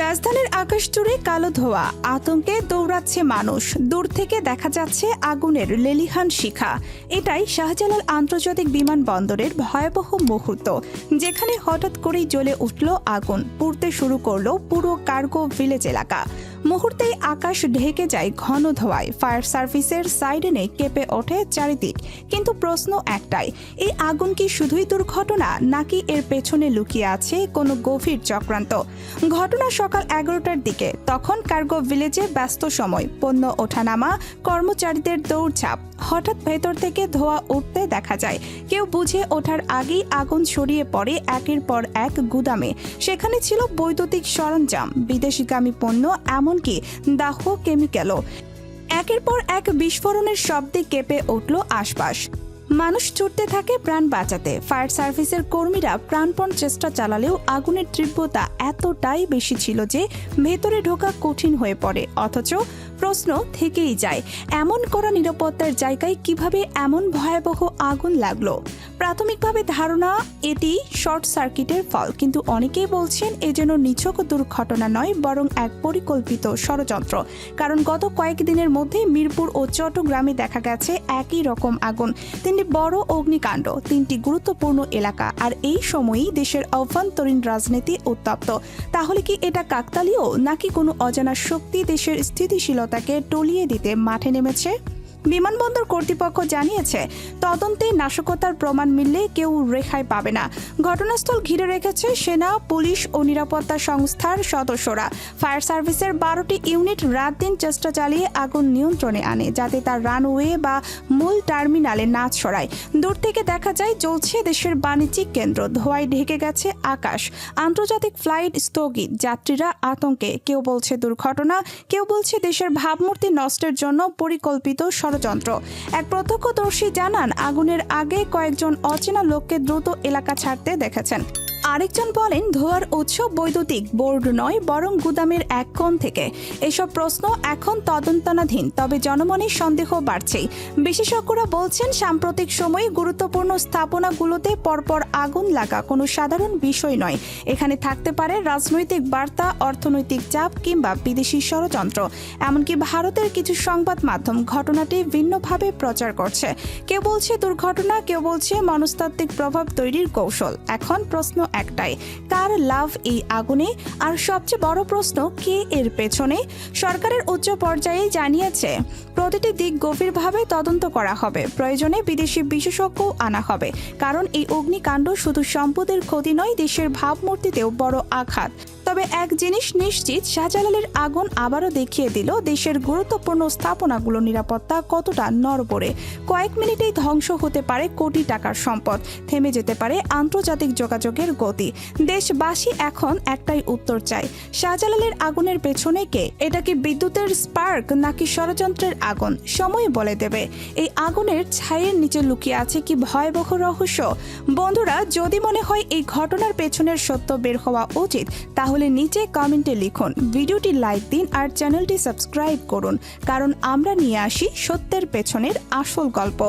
রাজধানীর আকাশ জুড়ে কালো ধোয়া, আতঙ্কে দৌড়াচ্ছে মানুষ। দূর থেকে দেখা যাচ্ছে আগুনের লেলিহান শিখা। এটাই শাহজালাল আন্তর্জাতিক বিমানবন্দরের ভয়াবহ মুহূর্ত, যেখানে হঠাৎ করেই জ্বলে উঠল আগুন, পুড়তে শুরু করল পুরো কার্গো ভিলেজ এলাকা। মুহূর্তেই আকাশ ঢেকে যায় ঘন ধোয়ায়। ফায়ার সার্ভিসের সাইডেনে কেঁপে ওঠে চারিদিক। কিন্তু প্রশ্ন একটাই, এই আগুন কি শুধুই দুর্ঘটনা, নাকি এর পেছনে লুকিয়ে আছে কোনো গভীর চক্রান্ত? ঘটনা সকাল এগারোটার দিকে, তখন কার্গো ভিলেজে ব্যস্ত সময়, পণ্য ওঠানামা, কর্মচারীদের দৌড়ঝাঁপ। হঠাৎ ভেতর থেকে ধোঁয়া উঠতে দেখা যায়, কেউ বুঝে ওঠার আগেই আগুন ছড়িয়ে পড়ে একের পর এক গুদামে। সেখানে ছিল বৈদ্যুতিক সরঞ্জাম, বিদেশিগামী পণ্য এমনকি দাহ কেমিক্যালও একের পর এক বিস্ফোরণের শব্দে কেঁপে উঠল আশপাশ। মানুষ ছুটতে থাকে প্রাণ বাঁচাতে। ফায়ার সার্ভিসের কর্মীরা প্রাণপণ চেষ্টা চালালেও আগুনের তীব্রতা এতটাই বেশি ছিল যে ভেতরে ঢোকা কঠিন হয়ে পড়ে। অথচ প্রশ্ন থেকেই যায়, এমন করা নিরাপত্তার জায়গায় কীভাবে এমন ভয়াবহ আগুন লাগল? প্রাথমিকভাবে ধারণা, এটি শর্ট সার্কিটের ফল, কিন্তু অনেকেই বলছেন এ যেন নিছক দুর্ঘটনা নয়, বরং এক পরিকল্পিত ষড়যন্ত্র। কারণ গত কয়েকদিনের মধ্যে মিরপুর ও চট্টগ্রামে দেখা গেছে একই রকম আগুন, তিনটি বড় অগ্নিকাণ্ড, তিনটি গুরুত্বপূর্ণ এলাকা, আর এই সময়ই দেশের অভ্যন্তরীণ রাজনীতি উত্তপ্ত। তাহলে কি এটা কাকতালীয়, নাকি কোনো অজানা শক্তি দেশের স্থিতিশীলতাকে টলিয়ে দিতে মাঠে নেমেছে বিমানবন্দর কর্তৃপক্ষ জানিয়েছে, তদন্তে নাশকতার প্রমাণ মিললে কেউ রেখায় পাবে না। ঘটনাস্থল ঘিরে রেখেছে সেনা, পুলিশ ও নিরাপত্তা সংস্থার সদস্যরা। ফায়ার সার্ভিসের বারোটি ইউনিট রাত দিন চেষ্টা চালিয়ে আগুন নিয়ন্ত্রণে আনে, যাতে তার রানওয়ে বা মূল টার্মিনালে না ছড়ায়। দূর থেকে দেখা যায় চলছে দেশের বাণিজ্যিক কেন্দ্র। ধোঁয়ায় ঢেকে গেছে আকাশ। আন্তর্জাতিক ফ্লাইট স্থগিত। যাত্রীরা আতঙ্কে। কেউ বলছে দুর্ঘটনা, কেউ বলছে দেশের ভাবমূর্তি নষ্টের জন্য পরিকল্পিত ষড়যন্ত্র। এক প্রত্যক্ষদর্শী জানান আগুনের আগে কয়েকজন অচেনা লোককে দ্রুত এলাকা ছাড়তে দেখেছেন। আরেকজন বলেন, ধোয়ার উৎস বৈদ্যুতিক, বোর্ড নয়, বরং গুদামের এক কোণ থেকে। এসব প্রশ্ন এখন তদন্তনাধীন, তবে জনমনের সন্দেহ বাড়ছেই। বিশেষজ্ঞরা বলছেন, সাম্প্রতিক সময়ে গুরুত্বপূর্ণ স্থাপনাগুলোতে পরপর আগুন লাগা কোনো সাধারণ বিষয় নয়। এখানে থাকতে পারে রাজনৈতিক বার্তা, অর্থনৈতিক চাপ কিংবা বিদেশি ষড়যন্ত্র। এমনকি ভারতের কিছু সংবাদ মাধ্যম ঘটনাটি ভিন্নভাবে প্রচার করছে। কেউ বলছে দুর্ঘটনা, কেউ বলছে মনস্তাত্ত্বিক প্রভাব তৈরির কৌশল। এখন প্রশ্ন একটাই, কার লাভ এই আগুনে? আর সবচেয়ে বড় প্রশ্ন, কে এর পেছনে? সরকারের উচ্চ পর্যায়ে জানিয়েছে, প্রতিটি দিক গভীরভাবে তদন্ত করা হবে। প্রয়োজনে বিদেশি বিশেষজ্ঞও আনা হবে। কারণ এই অগ্নিকাণ্ড শুধু সম্পদের ক্ষতি নয়, দেশের ভাবমূর্তিতেও বড় আঘাত। তবে এক জিনিস নিশ্চিত, শাহজালালের আগুন আবারও দেখিয়ে দিল দেশের গুরুত্বপূর্ণ স্থাপনাগুলো নিরাপত্তা কতটা নড়বড়ে। কয়েক মিনিটেই ধ্বংস হতে পারে কোটি টাকার সম্পদ। থেমে যেতে পারে আন্তর্জাতিক যোগাযোগের গতি। দেশবাসী এখন একটাই উত্তর চায়, শাহজালালের আগুনের পেছনে কে? এটা কি বিদ্যুতের স্পার্ক নাকি ষড়যন্ত্রের আগুন? সময় বলে দেবে। এই আগুনের ছায়ের নিচে লুকিয়ে আছে কি ভয়াবহ রহস্য? বন্ধুরা, যদি মনে হয় এই ঘটনার পেছনের সত্য বের হওয়া উচিত, তাহলে নিচে কমেন্টে লিখুন। ভিডিওটি লাইক দিন আর চ্যানেলটি সাবস্ক্রাইব করুন, কারণ আমরা নিয়ে আসি সত্যের পেছনের আসল গল্প।